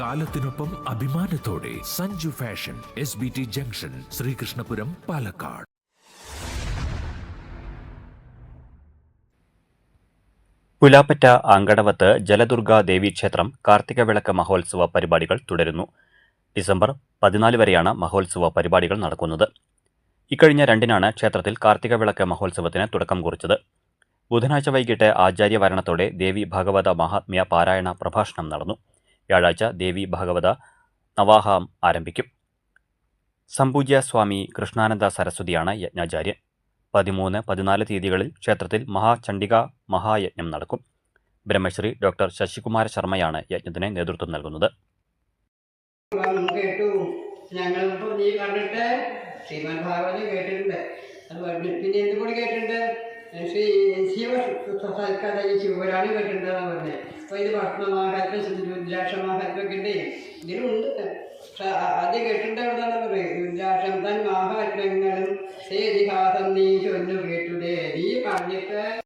കാലത്തിനൊപ്പം അഭിമാനത്തോടെ Sanju fashion S B T junction Sreekrishnapuram Palakkad. Pulapatta അങ്കടവത്ത് Jaladurga ദേവീക്ഷേത്രം കാർത്തിക വിളക്ക് മഹോത്സവ പരിപാടികൾ തുടരുന്നു. ഡിസംബർ പതിനാല് വരെയാണ് മഹോത്സവ പരിപാടികൾ നടക്കുന്നത്. ഇക്കഴിഞ്ഞ രണ്ടിനാണ് ക്ഷേത്രത്തിൽ കാർത്തിക വിളക്ക് മഹോത്സവത്തിന് തുടക്കം കുറിച്ചത്. ബുധനാഴ്ച വൈകിട്ട് ആചാര്യവരണത്തോടെ ദേവി ഭാഗവത മഹാത്മ്യ പാരായണ പ്രഭാഷണം നടന്നു. വ്യാഴാഴ്ച ദേവി ഭാഗവത നവാഹാം ആരംഭിക്കും. സംപൂജ്യ സ്വാമി കൃഷ്ണാനന്ദ സരസ്വതിയാണ് യജ്ഞാചാര്യൻ. പതിമൂന്ന് പതിനാല് തീയതികളിൽ ക്ഷേത്രത്തിൽ മഹാചണ്ഡിക മഹായജ്ഞം നടക്കും. ബ്രഹ്മശ്രീ ഡോക്ടർ ശശികുമാര ശർമ്മയാണ് യജ്ഞത്തിന് നേതൃത്വം നൽകുന്നത്. ശിവരാണി കണ്ടിട്ട് കേട്ടിട്ടുണ്ട്. അത് പറഞ്ഞ് പിന്നെ കൂടി കേട്ടിട്ടുണ്ട്? കേട്ടിട്ടുണ്ടെന്നാണ് പറഞ്ഞത് അപ്പോൾ ഇത് ഭസ്മമാഹാത്മ്യം ഉണ്ട് ഇതിലുണ്ട്. ആദ്യം കേട്ടിട്ടുണ്ട് പറയുന്നത് രുദ്രാക്ഷം തൻ ഇതിഹാസം നീ ചൊല്ലു കേട്ടുടേ നീ പറഞ്ഞിട്ട്